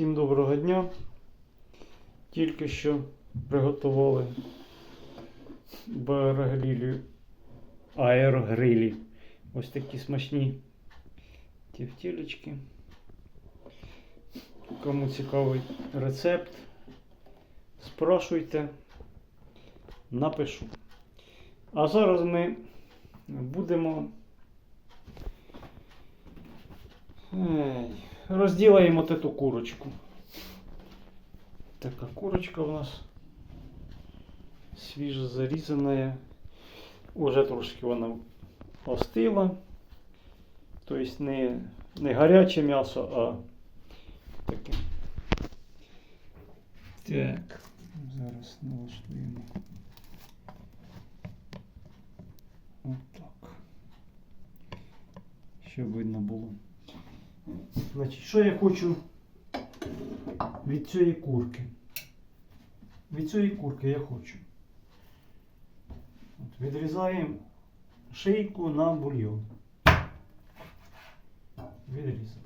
Всім доброго дня. Тільки що приготували аерогрилі. аерогрилі. Ось такі смачні тівтілечки. Кому цікавий рецепт, спрашуйте, напишу. А зараз ми будемо Ей, розділаємо эту курочку. Така курочка у нас свіжо зарізана. Уже трошки вона остила. Тобто не, не гаряче м'ясо, а таке. Так, зараз налаштуємо. Отак. Щоб видно було. Значить, що я хочу від цієї курки? Від цієї курки я хочу. От, відрізаємо шийку на бульйон. Відрізав.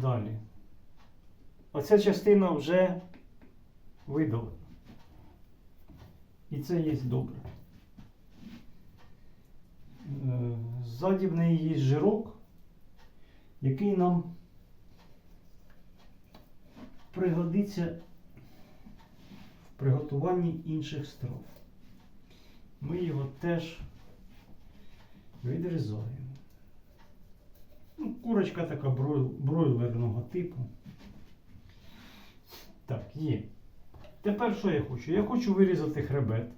Далі. Оця частина вже видалена. І це є добре. Е, Ззаді в є жирок, який нам пригодиться в приготуванні інших страв. Ми його теж відрізаємо. Ну, курочка така бройлерного типу. Так, є. Тепер що я хочу? Я хочу вирізати хребет.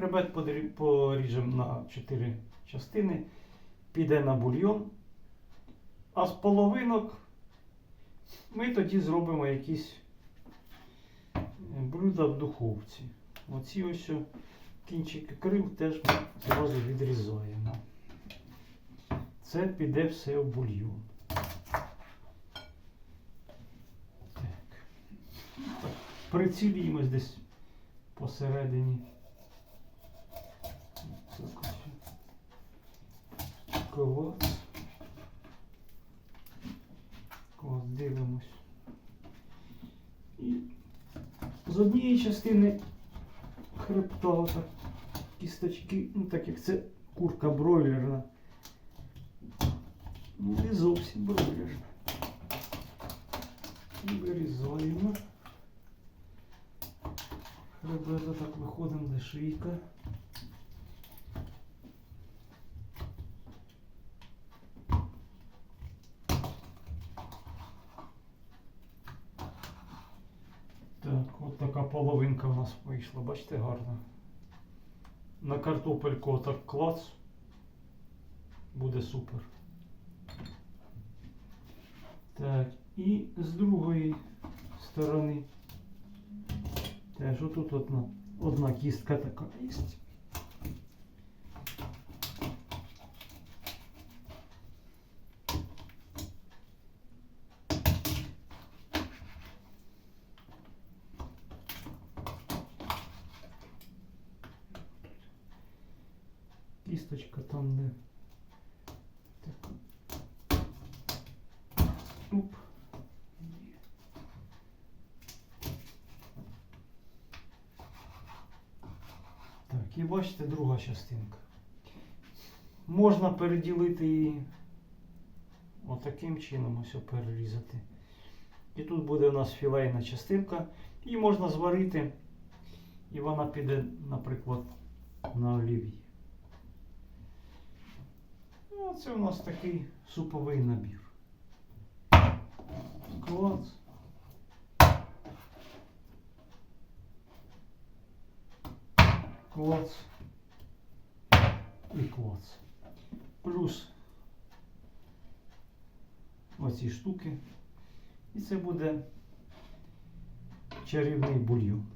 Хребет поріжемо на 4 частини, піде на бульйон. А з половинок ми тоді зробимо якісь е, блюда в духовці. Оці ось о кінчики крил теж ми зразу відрізаємо. Це піде все в бульйон. Так, Прицілюємось десь посередині. Так. Клас. Клас, дивимось. І з однієї частини хребта отак кісточки, ну так як це курка бройлерна. Ну, не зовсім бройлерна. Вирізаємо. Хребета так виходимо до шийка. Так, от така половинка у нас вийшла, бачите, гарно. На картопельку отак клац. Буде супер. Так, і з другої сторони. Теж отут одна, одна кістка така є. Кісточка там де. Так. Оп. Так, і бачите друга частинка. Можна переділити її отаким чином ось перерізати. І тут буде у нас філейна частинка. Її можна зварити, і вона піде, наприклад, на олів'ї. Ну, Це у нас такий суповий набір. Клац. Клац. І клац. Плюс оці штуки. І це буде чарівний бульйон.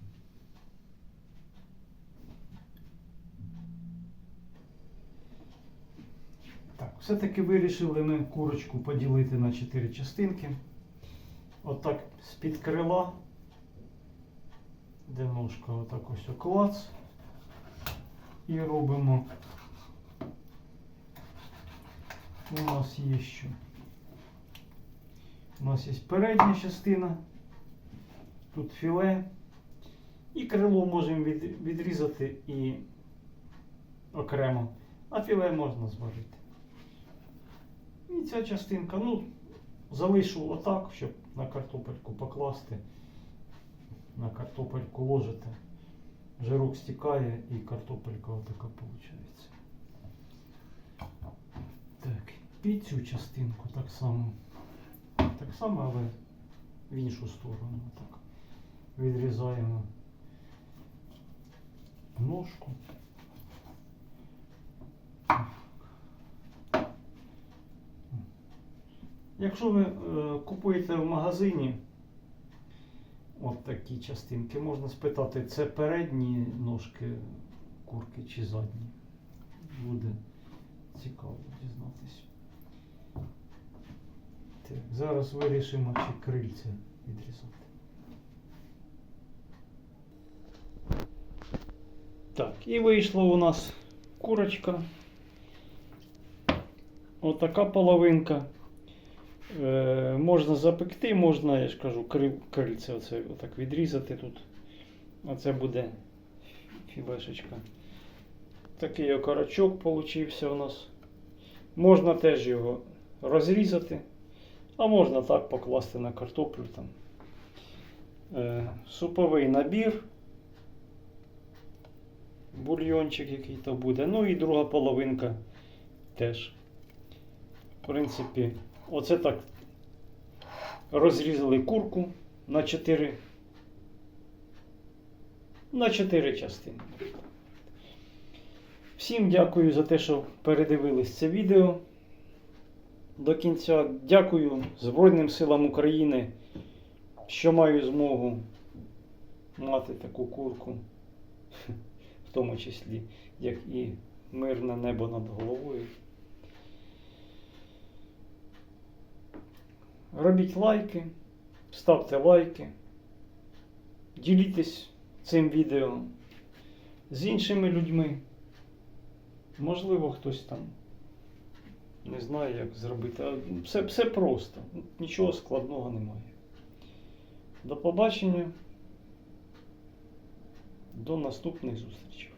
Так, все-таки вирішили ми курочку поділити на 4 частинки. Отак з-під крила, де ножка, отак ось оклац. І робимо у нас є ще? У нас є передня частина, тут філе. І крило можемо від, відрізати і окремо, а філе можна зварити. І ця частинка, ну, залишу отак, щоб на картопельку покласти. На картопельку ложите. Жирок стікає і картопелька отака виходить. Так, під цю частинку так само. Так само, але в іншу сторону. Так. Відрізаємо ножку. Якщо ви е, купуєте в магазині от такі частинки, можна спитати, це передні ножки курки чи задні. Буде цікаво дізнатися. Так, зараз вирішимо, чи крильця відрізати. Так, і вийшла у нас курочка. Отака половинка. Е, можна запекти, можна, я ж кажу, крильце оце отак відрізати тут. Оце буде філешечка. Такий окорочок получився у нас. Можна теж його розрізати, а можна так покласти на картоплю там. Е, суповий набір. Бульйончик який то буде. Ну і друга половинка теж. В принципі, оце так розрізали курку на 4 на 4 частини. Всім дякую за те, що передивились це відео до кінця. Дякую Збройним силам України, що маю змогу мати таку курку, в тому числі, як і мирне небо над головою. Робіть лайки, ставте лайки, ділітесь цим відео з іншими людьми. Можливо, хтось там не знає, як зробити. Все, все просто, нічого складного немає. До побачення. До наступних зустрічей.